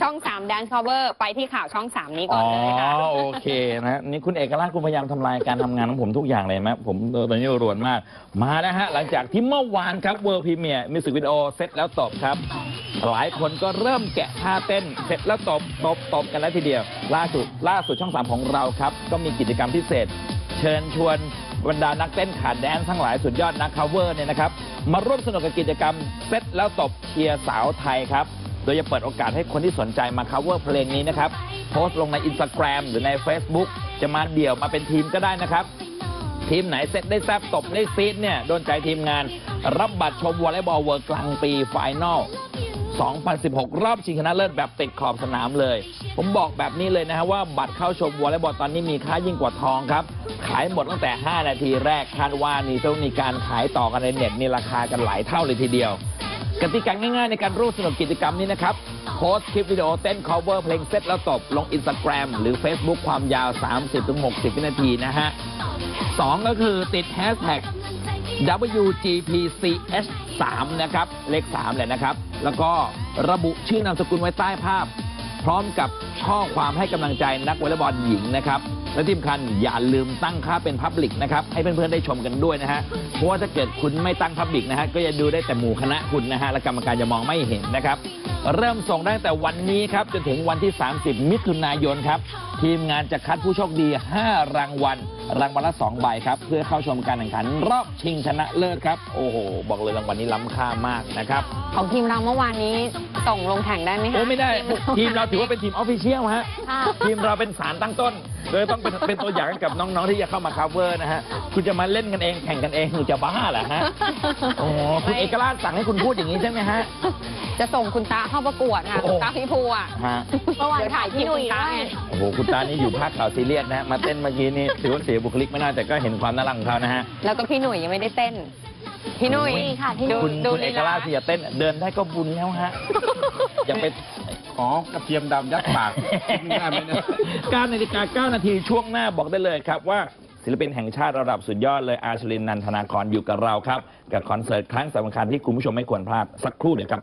ช่อง3 Dance Cover ไปที่ข่าวช่อง3นี้ก่อนเลยค่ะ อ๋อโอเคนะนี่คุณเอกราชคุณพยายามทำลายการทำงานของผมทุกอย่างเลยไหมผมตอนนี้รวนมาก มาแล้วฮะ หลังจากที่เมื่อวานครับเวิร์พรีเมียร์มิวสิกวิดีโอเสร็จแล้วตบครับ หลายคนก็เริ่มแกะท่าเต้น เสร็จแล้วตบตบตบกันแล้วทีเดียว ล่าสุดล่าสุดช่องสามของเราครับ ก็มีกิจกรรมพิเศษ เชิญชวนบรรดานักเต้นขาแดนทั้งหลายสุดยอดนัก cover เนี่ยนะครับมาร่วมสนุกกับกิจกรรมเซตแล้วตบเชียร์สาวไทยครับ โดยจะเปิดโอกาสให้คนที่สนใจมา cover เพลงนี้นะครับ โพสต์ลงใน Instagram หรือใน Facebook จะมาเดี่ยวมาเป็นทีมก็ได้นะครับ ทีมไหนเซตได้แซบตบได้ซีดเนี่ยโดนใจทีมงาน รับบัตรชมวอลเลย์บอลเวิร์กลางปีไฟนอล2016 รอบชิงชนะเลิศแบบติดขอบสนามเลย ผมบอกแบบนี้เลยนะฮะว่าบัตรเข้าชมวอลเลย์บอลตอนนี้มีค่ายิ่งกว่าทองครับ ขายหมดตั้งแต่ 5 นาทีแรกคาดว่านี่ต้องมีการขายต่อกันในเน็ตนี่ราคากันหลายเท่าเลยทีเดียว กติกาง่ายๆในการร่วมสนุกกิจกรรมนี้นะครับ โพสต์คลิปวิดีโอเต้น cover เพลงเซตแล้วตบลง Instagram หรือ Facebook ความยาว 30-60 วินาทีนะฮะสองก็คือติดแฮชแท็ก WGPCH3 นะครับ เลข3เลยนะครับ แล้วก็ระบุชื่อนามสกุลไว้ใต้ภาพ พร้อมกับข้อความให้กำลังใจนักวอลเลย์บอลหญิงนะครับ และที่สำคัญอย่าลืมตั้งค่าเป็นพับลิกนะครับ ให้เพื่อนๆได้ชมกันด้วยนะฮะ เพราะว่าถ้าเกิดคุณไม่ตั้งพับลิกนะฮะ ก็จะดูได้แต่หมู่คณะคุณนะฮะ และกรรมการจะมองไม่เห็นนะครับ เริ่มส่งได้ตั้งแต่วันนี้ครับ จนถึงวันที่ 30 มิถุนายนครับ ทีมงานจะคัดผู้โชคดี 5 รางวัล รางวัลละ 2 ใบครับ เพื่อเข้าชมการแข่งขัน รอบชิงชนะเลิศครับ โอ้โห บอกเลยรางวัลนี้ล้ำค่ามากนะครับ ของทีมเราเมื่อวานนี้ ส่งลงแข่งได้ไหมคะโอ้ไม่ได้ ทีมเราถือว่าเป็นทีมออฟฟิเชียลฮะ ค่ะ ทีมเราเป็นสารตั้งต้น โดยต้องเป็นเป็นตัวอย่างให้กับน้องๆที่จะเข้ามา cover นะฮะ คุณจะมาเล่นกันเองแข่งกันเองคุณจะบ้าเหรอฮะ โอ้โหคุณเอกราชสั่งให้คุณพูดอย่างนี้ใช่ไหมฮะ จะส่งคุณตาเข้าประกวดค่ะโอ้ คุณตาพี่ภูอะฮะ เมื่อวานถ่ายพี่หนุ่ยไงโอ้โห คุณตานี่อยู่ภาคข่าวซีเรียสนะฮะ มาเต้นเมื่อกี้นี่ถือว่าเสียบุคลิกไม่น่าแต่ก็เห็นความน่ารักของเขานะฮะ แล้วก็พี่หนุ่ยยังไม่ได้เต้น พี่หนุ่ยโอ้ยค่ะพี่คุณดูคุณเอกราชที่จะเต้นเดินได้ก็บุญแล้วฮะ อย่าไป ขอกระเทียมดำยัดปากง่ายไหมเนี่ย9นาฬิกา9นาทีช่วงหน้าบอกได้เลยครับว่าศิลปินแห่งชาติระดับสุดยอดเลยอาชลินนันทนาครอยู่กับเราครับ กับคอนเสิร์ตครั้งสำคัญที่คุณผู้ชมไม่ควรพลาดสักครู่เดียวครับ